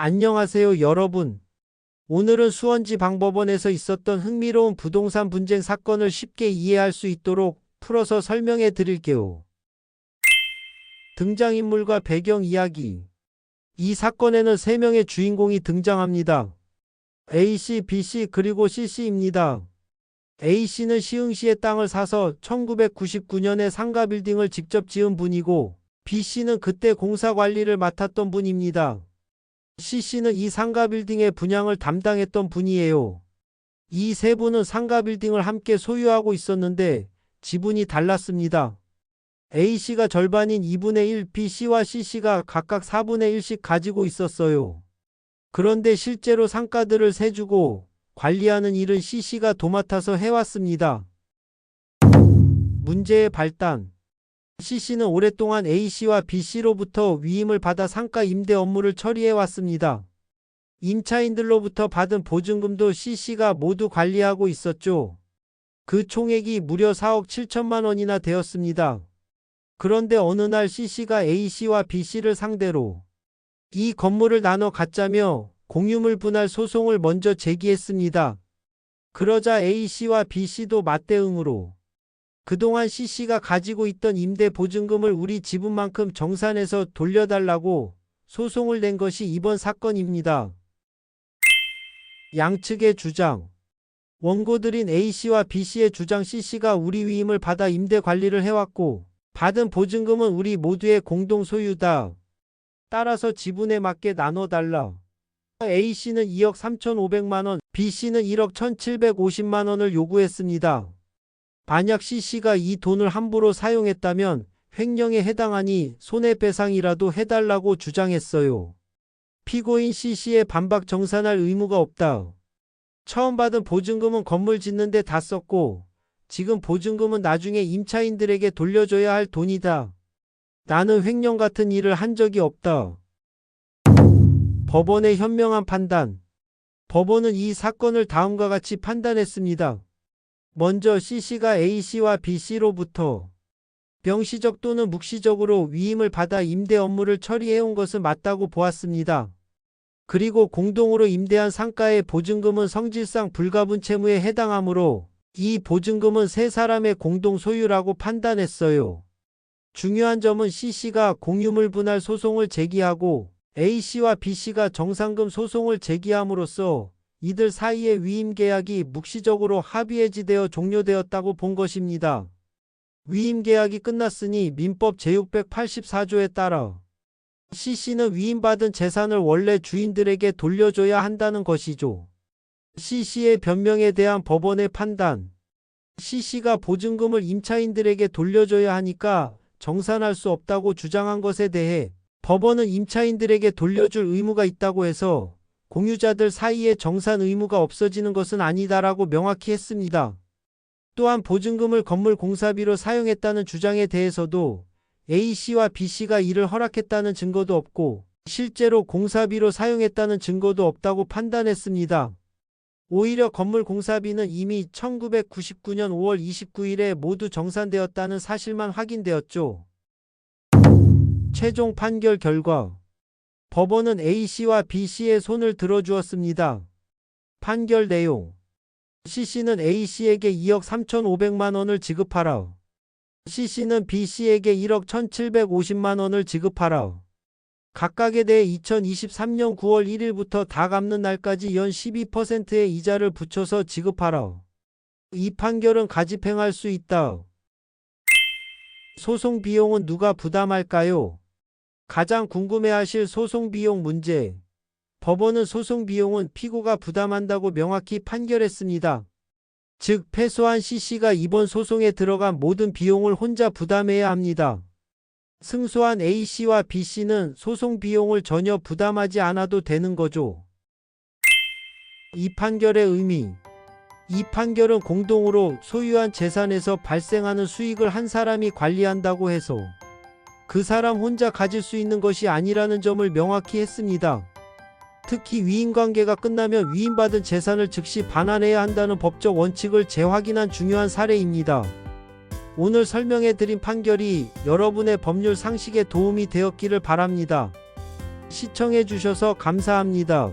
안녕하세요, 여러분. 오늘은 수원지 방법원에서 있었던 흥미로운 부동산 분쟁 사건을 쉽게 이해할 수 있도록 풀어서 설명해 드릴게요. 등장인물과 배경 이야기. 이 사건에는 3명의 주인공이 등장합니다. A씨, B씨, 그리고 C씨입니다. A씨는 시흥시의 땅을 사서 1999년에 상가 빌딩을 직접 지은 분이고, B씨는 그때 공사 관리를 맡았던 분입니다. C씨는 이 상가 빌딩의 분양을 담당했던 분이에요. 이 세 분은 상가 빌딩을 함께 소유하고 있었는데 지분이 달랐습니다. A씨가 절반인 2분의 1, B씨와 C씨가 각각 4분의 1씩 가지고 있었어요. 그런데 실제로 상가들을 세주고 관리하는 일은 C씨가 도맡아서 해왔습니다. 문제의 발단 C씨는 오랫동안 A씨와 B씨로부터 위임을 받아 상가 임대 업무를 처리해 왔습니다. 임차인들로부터 받은 보증금도 C씨가 모두 관리하고 있었죠. 그 총액이 무려 4억 7천만 원이나 되었습니다. 그런데 어느 날 C씨가 A씨와 B씨를 상대로 이 건물을 나눠 갖자며 공유물 분할 소송을 먼저 제기했습니다. 그러자 A씨와 B씨도 맞대응으로 그동안 C씨가 가지고 있던 임대 보증금을 우리 지분만큼 정산해서 돌려달라고 소송을 낸 것이 이번 사건입니다. 양측의 주장 원고들인 A씨와 B씨의 주장 C씨가 우리 위임을 받아 임대 관리를 해왔고 받은 보증금은 우리 모두의 공동 소유다. 따라서 지분에 맞게 나눠달라. A씨는 2억 3,500만원, B씨는 1억 1,750만원을 요구했습니다. 만약 C씨가 이 돈을 함부로 사용했다면 횡령에 해당하니 손해배상이라도 해달라고 주장했어요. 피고인 C씨의 반박 정산할 의무가 없다. 처음 받은 보증금은 건물 짓는데 다 썼고 지금 보증금은 나중에 임차인들에게 돌려줘야 할 돈이다. 나는 횡령 같은 일을 한 적이 없다. 법원의 현명한 판단. 법원은 이 사건을 다음과 같이 판단했습니다. 먼저 C씨가 A씨와 B씨로부터 병시적 또는 묵시적으로 위임을 받아 임대 업무를 처리해온 것은 맞다고 보았습니다. 그리고 공동으로 임대한 상가의 보증금은 성질상 불가분 채무에 해당하므로 이 보증금은 세 사람의 공동 소유라고 판단했어요. 중요한 점은 C씨가 공유물 분할 소송을 제기하고 A씨와 B씨가 정상금 소송을 제기함으로써 이들 사이의 위임 계약이 묵시적으로 합의해지되어 종료되었다고 본 것입니다. 위임 계약이 끝났으니 민법 제684조에 따라 C씨는 위임받은 재산을 원래 주인들에게 돌려줘야 한다는 것이죠. C씨의 변명에 대한 법원의 판단. C씨가 보증금을 임차인들에게 돌려줘야 하니까 정산할 수 없다고 주장한 것에 대해 법원은 임차인들에게 돌려줄 의무가 있다고 해서 공유자들 사이에 정산 의무가 없어지는 것은 아니다라고 명확히 했습니다. 또한 보증금을 건물 공사비로 사용했다는 주장에 대해서도 A씨와 B씨가 이를 허락했다는 증거도 없고 실제로 공사비로 사용했다는 증거도 없다고 판단했습니다. 오히려 건물 공사비는 이미 1999년 5월 29일에 모두 정산되었다는 사실만 확인되었죠. 최종 판결 결과 법원은 A씨와 B씨의 손을 들어주었습니다. 판결 내용 C씨는 A씨에게 2억 3,500만 원을 지급하라. C씨는 B씨에게 1억 1,750만 원을 지급하라. 각각에 대해 2023년 9월 1일부터 다 갚는 날까지 연 12%의 이자를 붙여서 지급하라. 이 판결은 가집행할 수 있다. 소송 비용은 누가 부담할까요? 가장 궁금해하실 소송 비용 문제. 법원은 소송 비용은 피고가 부담한다고 명확히 판결했습니다. 즉, 패소한 C씨가 이번 소송에 들어간 모든 비용을 혼자 부담해야 합니다. 승소한 A씨와 B씨는 소송 비용을 전혀 부담하지 않아도 되는 거죠. 이 판결의 의미. 이 판결은 공동으로 소유한 재산에서 발생하는 수익을 한 사람이 관리한다고 해서 그 사람 혼자 가질 수 있는 것이 아니라는 점을 명확히 했습니다. 특히 위임 관계가 끝나면 위임받은 재산을 즉시 반환해야 한다는 법적 원칙을 재확인한 중요한 사례입니다. 오늘 설명해 드린 판결이 여러분의 법률 상식에 도움이 되었기를 바랍니다. 시청해 주셔서 감사합니다.